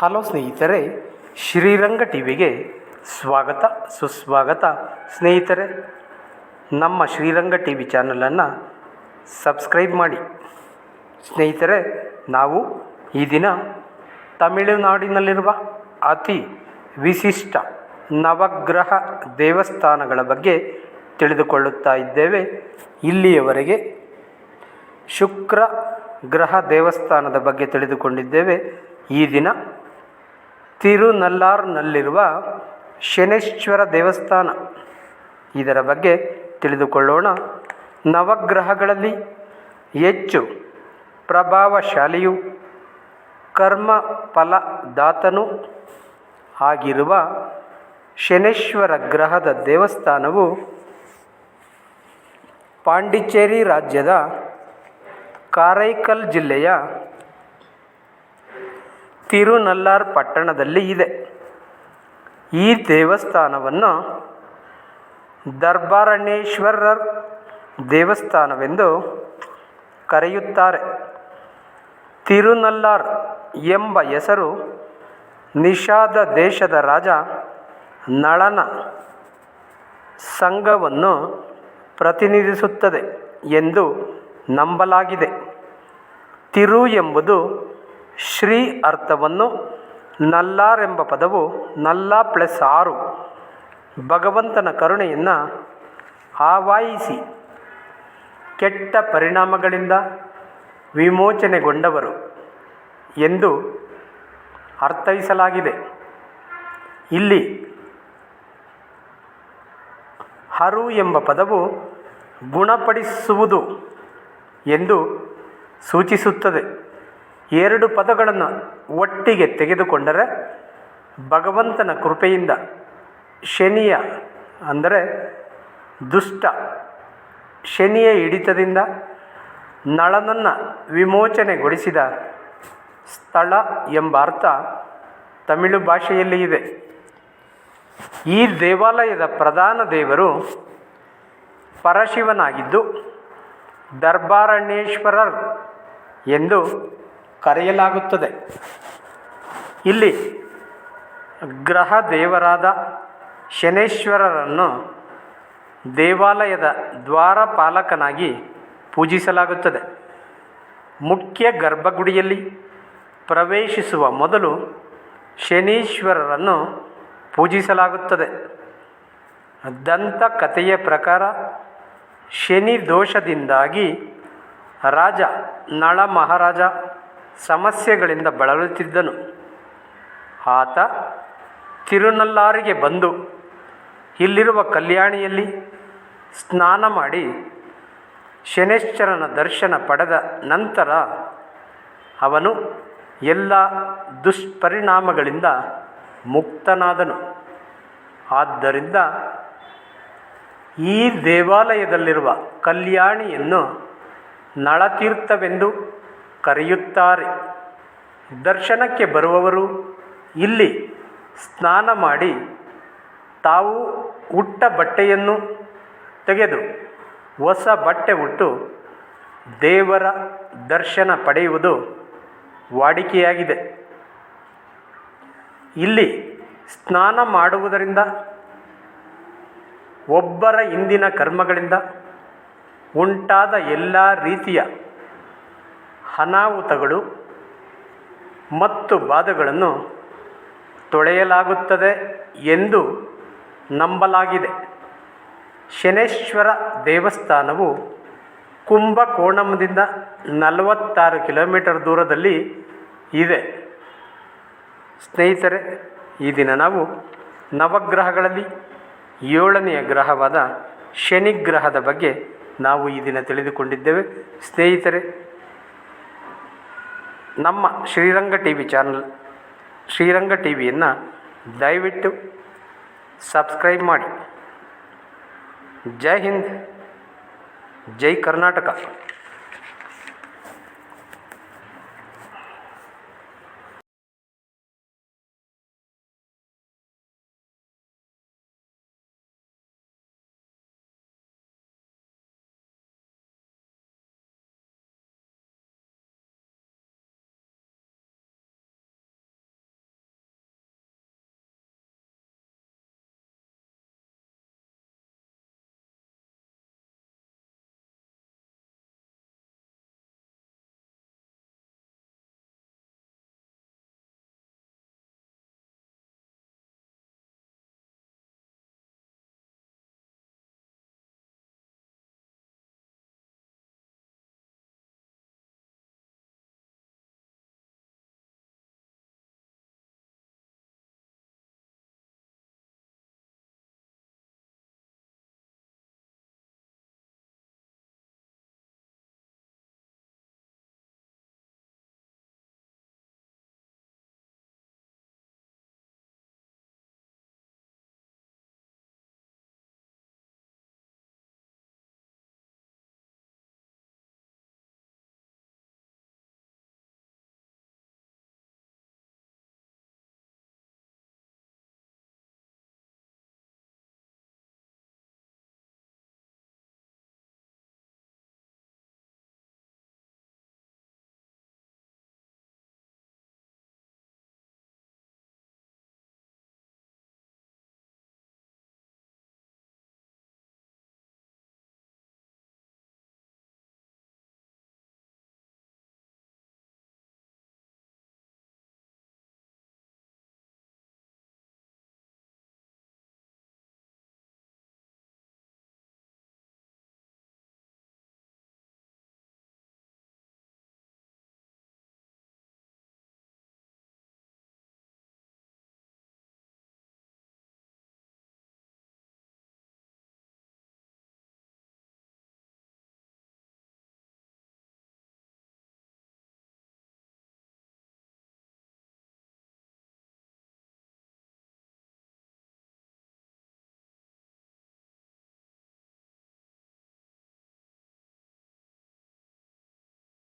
Hello ಸ್ನೇಹಿತರೆ, Sriranga T ವಿಗೆ ಸ್ವಾಗತ, ಸುಸ್ವಾಗತ ಸ್ನೇಹಿತರೆ. ನಮ್ಮ ಶ್ರೀರಂಗ ಟಿ ವಿ ಚಾನಲನ್ನು ಸಬ್ಸ್ಕ್ರೈಬ್ ಮಾಡಿ. ಸ್ನೇಹಿತರೆ, ನಾವು ಈ ದಿನ ತಮಿಳುನಾಡಿನಲ್ಲಿರುವ ಅತಿ ವಿಶಿಷ್ಟ ನವಗ್ರಹ ದೇವಸ್ಥಾನಗಳ ಬಗ್ಗೆ ತಿಳಿದುಕೊಳ್ಳುತ್ತಾ ಇದ್ದೇವೆ. ಇಲ್ಲಿಯವರೆಗೆ ಶುಕ್ರ ಗ್ರಹ ದೇವಸ್ಥಾನದ ಬಗ್ಗೆ ತಿಳಿದುಕೊಂಡಿದ್ದೇವೆ. ಈ ದಿನ ತಿರುನಲ್ಲಾರ್ನಲ್ಲಿರುವ ಶನೇಶ್ವರ ದೇವಸ್ಥಾನ. ಇದರ ಬಗ್ಗೆ ತಿಳಿದುಕೊಳ್ಳೋಣ. ನವಗ್ರಹಗಳಲ್ಲಿ ಹೆಚ್ಚು ಪ್ರಭಾವಶಾಲಿಯು ಕರ್ಮ ಫಲದಾತನು ಆಗಿರುವ ಶನೇಶ್ವರ ಗ್ರಹದ ದೇವಸ್ಥಾನವು ಪಾಂಡಿಚೇರಿ ರಾಜ್ಯದ ಕಾರೈಕಲ್ ಜಿಲ್ಲೆಯ ತಿರುನಲ್ಲಾರ್ ಪಟ್ಟಣದಲ್ಲಿ ಇದೆ. ಈ ದೇವಸ್ಥಾನವನ್ನು ದರ್ಬಾರಣ್ಯೇಶ್ವರರ್ ದೇವಸ್ಥಾನವೆಂದು ಕರೆಯುತ್ತಾರೆ. ತಿರುನಲ್ಲಾರ್ ಎಂಬ ಹೆಸರು ನಿಷಾದ ದೇಶದ ರಾಜ ನಳನ ಸಂಘವನ್ನು ಪ್ರತಿನಿಧಿಸುತ್ತದೆ ಎಂದು ನಂಬಲಾಗಿದೆ. ತಿರು ಎಂಬುದು ಶ್ರೀ ಅರ್ಥವನ್ನು ನಲ್ಲಾರೆಂಬ ಪದವು ನಲ್ಲ ಪ್ಲಸ್ ಆರು. ಭಗವಂತನ ಕರುಣೆಯನ್ನು ಆವಾಯಿಸಿ ಕೆಟ್ಟ ಪರಿಣಾಮಗಳಿಂದ ವಿಮೋಚನೆಗೊಂಡವರು ಎಂದು ಅರ್ಥೈಸಲಾಗಿದೆ. ಇಲ್ಲಿ ಹರು ಎಂಬ ಪದವು ಗುಣಪಡಿಸುವುದು ಎಂದು ಸೂಚಿಸುತ್ತದೆ. ಎರಡು ಪದಗಳನ್ನು ಒಟ್ಟಿಗೆ ತೆಗೆದುಕೊಂಡರೆ ಭಗವಂತನ ಕೃಪೆಯಿಂದ ಶನಿಯ, ಅಂದರೆ ದುಷ್ಟ ಶನಿಯ ಹಿಡಿತದಿಂದ ನಳನನ್ನು ವಿಮೋಚನೆಗೊಳಿಸಿದ ಸ್ಥಳ ಎಂಬ ಅರ್ಥ ತಮಿಳು ಭಾಷೆಯಲ್ಲಿ ಇದೆ. ಈ ದೇವಾಲಯದ ಪ್ರಧಾನ ದೇವರು ಪರಶಿವನಾಗಿದ್ದು ದರ್ಬಾರಣ್ಯೇಶ್ವರರ್ ಎಂದು ಕರೆಯಲಾಗುತ್ತದೆ. ಇಲ್ಲಿ ಗ್ರಹ ದೇವರಾದ ಶನೇಶ್ವರರನ್ನು ದೇವಾಲಯದ ದ್ವಾರಪಾಲಕನಾಗಿ ಪೂಜಿಸಲಾಗುತ್ತದೆ. ಮುಖ್ಯ ಗರ್ಭಗುಡಿಯಲ್ಲಿ ಪ್ರವೇಶಿಸುವ ಮೊದಲು ಶನೀಶ್ವರರನ್ನು ಪೂಜಿಸಲಾಗುತ್ತದೆ. ದಂತಕಥೆಯ ಪ್ರಕಾರ ಶನಿ ದೋಷದಿಂದಾಗಿ ರಾಜ ನಳ ಮಹಾರಾಜ ಸಮಸ್ಯೆಗಳಿಂದ ಬಳಲುತ್ತಿದ್ದನು. ಆತ ತಿರುನಲ್ಲಾರಿಗೆ ಬಂದು, ಇಲ್ಲಿರುವ ಕಲ್ಯಾಣಿಯಲ್ಲಿ ಸ್ನಾನ ಮಾಡಿ ಶನೇಶ್ವರನ ದರ್ಶನ ಪಡೆದ ನಂತರ ಅವನು ಎಲ್ಲ ದುಷ್ಪರಿಣಾಮಗಳಿಂದ ಮುಕ್ತನಾದನು. ಆದ್ದರಿಂದ ಈ ದೇವಾಲಯದಲ್ಲಿರುವ ಕಲ್ಯಾಣಿಯನ್ನು ನಳತೀರ್ಥವೆಂದು ಕರೆಯುತ್ತಾರೆ. ದರ್ಶನಕ್ಕೆ ಬರುವವರು ಇಲ್ಲಿ ಸ್ನಾನ ಮಾಡಿ ತಾವು ಉಟ್ಟ ಬಟ್ಟೆಯನ್ನು ತೆಗೆದು ಹೊಸ ಬಟ್ಟೆ ಉಟ್ಟು ದೇವರ ದರ್ಶನ ಪಡೆಯುವುದು ವಾಡಿಕೆಯಾಗಿದೆ. ಇಲ್ಲಿ ಸ್ನಾನ ಮಾಡುವುದರಿಂದ ಒಬ್ಬರ ಇಂದಿನ ಕರ್ಮಗಳಿಂದ ಉಂಟಾದ ಎಲ್ಲ ರೀತಿಯ ಅನಾಹುತಗಳು ಮತ್ತು ಬಾಧೆಗಳನ್ನು ತೊಳೆಯಲಾಗುತ್ತದೆ ಎಂದು ನಂಬಲಾಗಿದೆ. ಶನೇಶ್ವರ ದೇವಸ್ಥಾನವು ಕುಂಭಕೋಣಂದಿಂದ ನಲವತ್ತಾರು ಕಿಲೋಮೀಟರ್ ದೂರದಲ್ಲಿ ಇದೆ. ಸ್ನೇಹಿತರೆ, ಈ ದಿನ ನಾವು ನವಗ್ರಹಗಳಲ್ಲಿ ಏಳನೆಯ ಗ್ರಹವಾದ ಶನಿ ಗ್ರಹದ ಬಗ್ಗೆ ನಾವು ಈ ದಿನ ತಿಳಿದುಕೊಂಡಿದ್ದೇವೆ. ಸ್ನೇಹಿತರೆ ನಮ್ಮ Shriranga T V channel, Shriranga T ವಿಯನ್ನು ದಯವಿಟ್ಟು ಸಬ್ಸ್ಕ್ರೈಬ್ ಮಾಡಿ. ಜೈ ಹಿಂದ್, ಜೈ ಕರ್ನಾಟಕ.